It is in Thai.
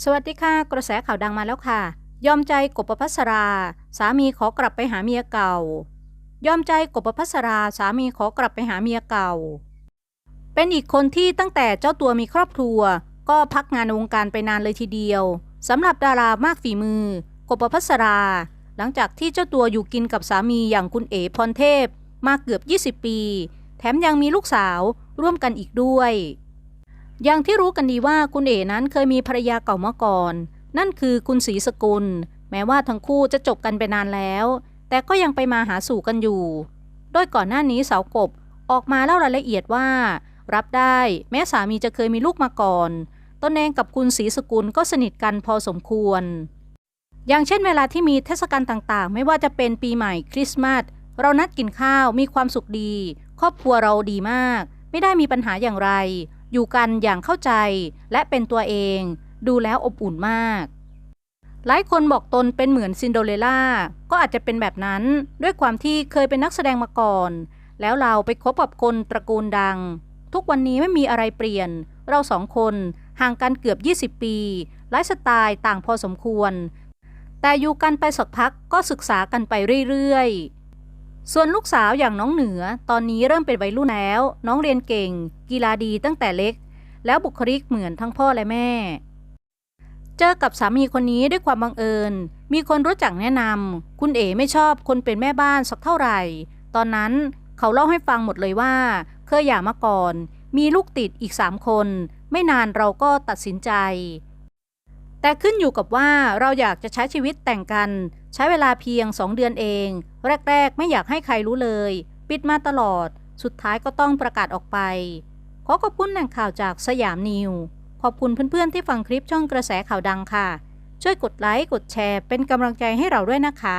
สวัสดีค่ะ กระแสข่าวดังมาแล้วค่ะ ยอมใจกบประพัสรา สามีขอกลับไปหาเมียเก่า ยอมใจกบประพัสรา สามีขอกลับไปหาเมียเก่า เป็นอีกคนที่ตั้งแต่เจ้าตัวมีครอบครัว ก็พักงานวงการไปนานเลยทีเดียวสำหรับดารามากฝีมือ กบประพัสรา หลังจากที่เจ้าตัวอยู่กินกับสามีอย่างคุณเอ๋พรเทพ มาเกือบ 20 ปี แถมยังมีลูกสาวร่วมกันอีกด้วย อย่างที่รู้กันดีว่าคุณเอ๋นั้นเคยมีภรรยาเก่ามาก่อน นั่นคือคุณศรีสกุล แม้ว่าทั้งคู่จะจบกันไปนานแล้ว แต่ก็ยังไปมาหาสู่กันอยู่โดยก่อนหน้านี้สาวกบออกมาเล่ารายละเอียดว่า รับได้แม้สามีจะเคยมีลูกมาก่อนตนเองกับคุณศรีสกุลก็สนิทกันพอสมควร อย่างเช่นเวลาที่มีเทศกาลต่างๆ ไม่ว่าจะเป็นปีใหม่คริสต์มาสเรานัดกินข้าวมีความสุขดี ครอบครัวเราดีมาก ไม่ได้มีปัญหาอย่างไร อยู่กันอย่างเข้าใจและเป็นตัวเองดูแล้วอบอุ่นมาก หลายคนบอกตนเป็นเหมือนซินโดเรล่าก็อาจจะเป็นแบบนั้นด้วยความที่เคยเป็นนักแสดงมาก่อน แล้วเราไปคบกับคนตระกูลดัง ทุกวันนี้ไม่มีอะไรเปลี่ยน เราสองคนห่างกันเกือบ 20 ปีไลฟ์สไตล์ต่างพอสมควร แต่อยู่กันไปสักพักก็ศึกษากันไปเรื่อยๆ ส่วนลูกสาวอย่างน้องเหนือ ตอนนี้เริ่มเป็นวัยรุ่นแล้ว น้องเรียนเก่ง กีฬาดีตั้งแต่เล็ก แล้วบุคลิกเหมือนทั้งพ่อและแม่ เจอกับสามีคนนี้ด้วยความบังเอิญ มีคนรู้จักแนะนำคุณเอ๋ไม่ชอบคนเป็นแม่บ้านสักเท่าไหร่ ตอนนั้นเขาเล่าให้ฟังหมดเลยว่า เคยหย่ามาก่อน มีลูกติดอีกสามคน ไม่นานเราก็ตัดสินใจ แต่ขึ้นอยู่กับว่าเราอยากจะใช้ชีวิตแต่งกัน ใช้เวลาเพียง 2 เดือนเอง แรก ๆ ไม่อยากให้ใครรู้เลย ปิดมาตลอด สุดท้ายก็ต้องประกาศออกไป ขอขอบคุณแหล่งข่าวจากสยามนิว ขอบคุณเพื่อนๆที่ฟังคลิปช่องกระแสข่าวดังค่ะ ช่วยกดไลค์กดแชร์เป็นกำลังใจให้เราด้วยนะคะ